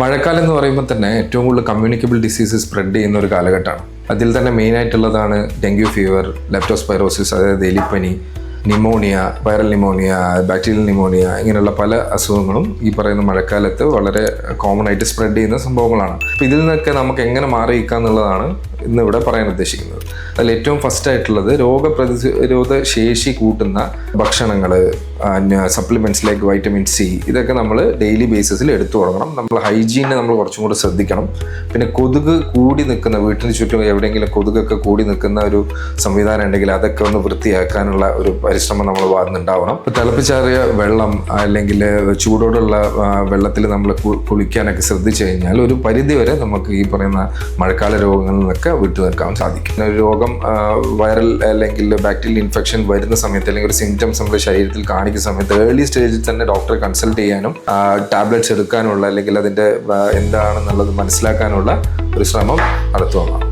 മഴക്കാലം എന്ന് പറയുമ്പോൾ തന്നെ ഏറ്റവും കൂടുതൽ കമ്മ്യൂണിക്കബിൾ ഡിസീസ് സ്പ്രെഡ് ചെയ്യുന്ന ഒരു കാലഘട്ടമാണ്. അതിൽ തന്നെ മെയിൻ ആയിട്ടുള്ളതാണ് ഡെങ്കു ഫീവർ ലെപ്റ്റോസ്പൈറോസിസ് അതായത് എലിപ്പനി pneumonia viral pneumonia bacterial pneumonia ഇങ്ങനെയുള്ള പല അസുഖങ്ങളും ഈ പറയുന്ന മഴക്കാലത്ത് വളരെ കോമൺ ആയിട്ട് സ്പ്രെഡ് ചെയ്യുന്ന സംഭവങ്ങളാണ്. അപ്പോൾ ഇതിൽ നിന്നൊക്കെ നമുക്ക് എങ്ങനെ മാറിയിരിക്കുക എന്നുള്ളതാണ് ഇന്ന് ഇവിടെ പറയാൻ ഉദ്ദേശിക്കുന്നത്. അതിൽ ഏറ്റവും ഫസ്റ്റ് ആയിട്ടുള്ളത് രോഗപ്രതിരോധ ശേഷി കൂട്ടുന്ന ഭക്ഷണങ്ങൾ സപ്ലിമെന്റ്സ് ലൈക്ക് വൈറ്റമിൻ സി ഇതൊക്കെ നമ്മൾ ഡെയിലി ബേസിസിൽ എടുത്തു തുടങ്ങണം. നമ്മൾ ഹൈജീനെ നമ്മൾ കുറച്ചും കൂടി ശ്രദ്ധിക്കണം. പിന്നെ കൊതുക് കൂടി നിൽക്കുന്ന വീട്ടിന് ചുറ്റും എവിടെയെങ്കിലും കൊതുകൊക്കെ കൂടി നിൽക്കുന്ന ഒരു സംവിധാനം ഉണ്ടെങ്കിൽ അതൊക്കെ ഒന്ന് വൃത്തിയാക്കാനുള്ള ഒരു പരിശ്രമം നമ്മൾ വാർന്നുണ്ടാവണം ഇപ്പോൾ തിളപ്പിച്ചാറിയ വെള്ളം അല്ലെങ്കിൽ ചൂടോടുള്ള വെള്ളത്തിൽ നമ്മൾ കുളിക്കാനൊക്കെ ശ്രദ്ധിച്ചു കഴിഞ്ഞാൽ ഒരു പരിധിവരെ നമുക്ക് ഈ പറയുന്ന മഴക്കാല രോഗങ്ങളിൽ നിന്നൊക്കെ വിട്ടു നിൽക്കാൻ സാധിക്കും ഒരു രോഗം വൈറൽ അല്ലെങ്കിൽ ബാക്ടീരിയൽ ഇൻഫെക്ഷൻ വരുന്ന സമയത്ത് അല്ലെങ്കിൽ ഒരു സിംറ്റംസ് നമ്മുടെ ശരീരത്തിൽ കാണിക്കുന്ന സമയത്ത് ഏർലി സ്റ്റേജിൽ തന്നെ ഡോക്ടറെ കൺസൾട്ട് ചെയ്യാനും ടാബ്ലറ്റ്സ് എടുക്കാനുള്ള അല്ലെങ്കിൽ അതിന്റെ എന്താണെന്നുള്ളത് മനസ്സിലാക്കാനുള്ള ഒരു ശ്രമം നടത്തുന്നതാണ്